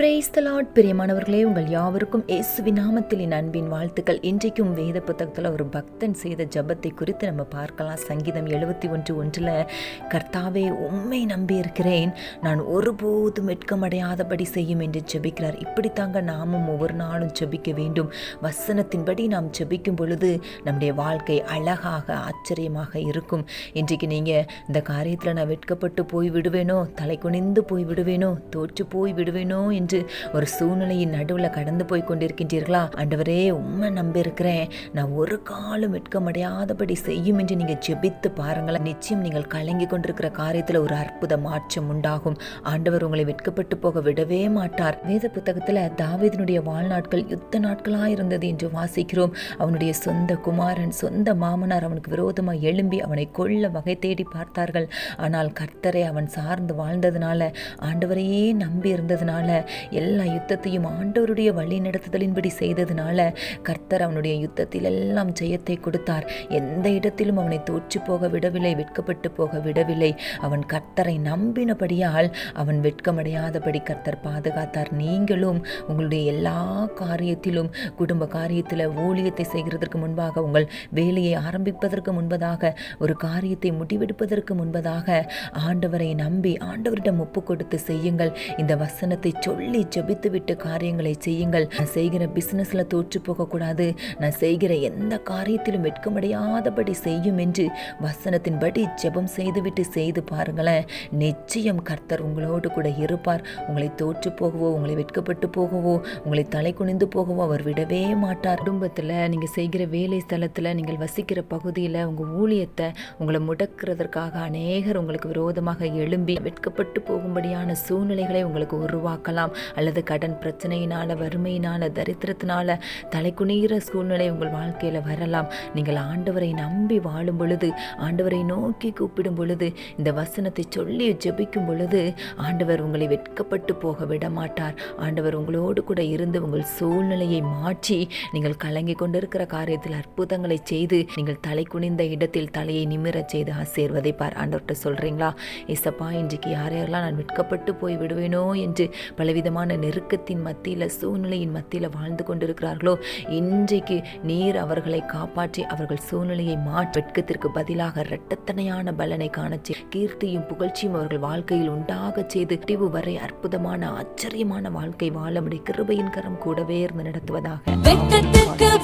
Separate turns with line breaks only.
Praise the Lord பிரியமானவர்களே உங்கள் யாவருக்கும் இயேசுவின் நாமத்தில் என் அன்பின் வாழ்த்துக்கள். இன்றைக்கும் வேத புத்தகத்தில் ஒரு பக்தன் செய்த ஜபத்தை குறித்து நம்ம பார்க்கலாம். சங்கீதம் எழுபத்தி ஒன்று ஒன்றில் கர்த்தாவே உண்மை நம்பி இருக்கிறேன் நான் ஒருபோதும் வெட்கமடையாதபடி செய்யும் என்று ஜெபிக்கிறார். இப்படித்தாங்க நாமும் ஒவ்வொரு நாளும் ஜெபிக்க வேண்டும். வசனத்தின்படி நாம் ஜெபிக்கும் பொழுது நம்முடைய வாழ்க்கை அழகாக ஆச்சரியமாக இருக்கும். இன்றைக்கு நீங்கள் இந்த காரியத்தில் நான் வெட்கப்பட்டு போய் விடுவேனோ தலை குனிந்து போய் விடுவேனோ தோற்று போய் விடுவேனோ என்று ஒரு சூழ்நிலையின் நடுவில் கடந்து போய் கொண்டிருக்கின்றீர்களா? ஆண்டவரே உண்மை நம்பியிருக்கிறேன். நான் ஒரு காலம் வெட்கமடையாதபடி செய்யும் என்று நீங்கள் ஜெபித்து பாருங்களேன் நிச்சயம் நீங்கள் கலங்கி கொண்டிருக்கிற காரியத்தில் ஒரு அற்புத மாற்றம் உண்டாகும். ஆண்டவர் உங்களை வெட்கப்பட்டு போக விடவே மாட்டார். வேத புத்தகத்தில் தாவீதினுடைய வாழ்நாட்கள் யுத்த நாட்களாக இருந்தது என்று வாசிக்கிறோம். அவனுடைய சொந்த குமாரன் சொந்த மாமனார் அவனுக்கு விரோதமாக எழும்பி அவனை கொல்ல வகை தேடி பார்த்தார்கள். ஆனால் கர்த்தரை அவன் சார்ந்து வாழ்ந்ததுனால ஆண்டவரையே நம்பி இருந்ததுனால எல்லா யுத்தத்தையும் ஆண்டவருடைய வழி நடத்துதலின்படி செய்ததுனால கர்த்தர் அவனுடைய யுத்தத்தில் எல்லாம் ஜெயத்தை கொடுத்தார். எந்த இடத்திலும் அவனை தோற்று போக விடவில்லை வெட்கப்பட்டு போக விடவில்லை. அவன் கர்த்தரை நம்பினபடியால் அவன் வெட்கமடையாதபடி கர்த்தர் பாதுகாத்தார். நீங்களும் உங்களுடைய எல்லா காரியத்திலும் குடும்ப காரியத்தில் ஊழியத்தை செய்கிறதற்கு முன்பாக உங்கள் வேலையை ஆரம்பிப்பதற்கு முன்பதாக ஒரு காரியத்தை முடிவெடுப்பதற்கு முன்பதாக ஆண்டவரை நம்பி ஆண்டவரிடம் ஒப்பு கொடுத்து செய்யுங்கள். இந்த வசனத்தை சொல்லி ஜெபித்து ஜபித்துவிட்டு காரியங்களை செய்யுங்கள். நான் செய்கிற பிசினஸ்ல தோற்று போகக்கூடாது. நான் செய்கிற எந்த காரியத்திலும் வெட்கமடையாதபடி செய்யும் என்று வசனத்தின்படி ஜெபம் செய்துவிட்டு செய்து பாருங்களேன். நிச்சயம் கர்த்தர் உங்களோடு கூட இருப்பார். உங்களை தோற்று போகவோ உங்களை வெட்கப்பட்டு போகவோ உங்களை தலை குனிந்து போகவோ அவர் விடவே மாட்டார். குடும்பத்தில் நீங்கள் செய்கிற வேலை ஸ்தலத்தில் நீங்கள் வசிக்கிற பகுதியில் உங்கள் ஊழியத்தை உங்களை முடக்கிறதற்காக அநேகர் உங்களுக்கு விரோதமாக எழும்பி வெட்கப்பட்டு போகும்படியான சூழ்நிலைகளை உங்களுக்கு உருவாக்கலாம். அல்லது கடன் பிரச்சனையினால வறுமையினால தரித்திரத்தினால தலை சூழ்நிலை உங்கள் வாழ்க்கையில் வரலாம். நீங்கள் ஆண்டவரை நம்பி வாழும் பொழுது ஆண்டவரை நோக்கி கூப்பிடும் பொழுது இந்த வசனத்தை சொல்லி ஜெபிக்கும் பொழுது ஆண்டவர் உங்களை வெட்கப்பட்டு போக விட மாட்டார் ஆண்டவர் உங்களோடு கூட இருந்து உங்கள் சூழ்நிலையை மாற்றி நீங்கள் கலங்கி கொண்டிருக்கிற காரியத்தில் அற்புதங்களை செய்து நீங்கள் தலை குனிந்த இடத்தில் தலையை நிமிரச் செய்து பார் ஆண்டவர்கிட்ட சொல்றீங்களா? இசப்பா இன்றைக்கு யார் யாரெல்லாம் நான் வெட்கப்பட்டு போய் விடுவேனோ என்று பலவித விதமான நெருக்கத்தின் மத்தியில் சூழ்நிலையின் மத்தியில் வாழ்ந்து கொண்டிருக்கிறார்களோ? இன்றைக்கு நீர் அவர்களை காப்பாற்றி அவர்கள் சூழ்நிலையை மாற்றி வெட்கத்திற்கு பதிலாக இரட்டத்தனையான பலனை காணச்சி கீர்த்தியும் புகழ்ச்சியும் அவர்கள் வாழ்க்கையில் உண்டாகச் செய்து முடிவு வரை அற்புதமான ஆச்சரியமான வாழ்க்கை வாழ முடிய கிருபையின் கரம் கூடவே இருந்து நடத்துவதாக.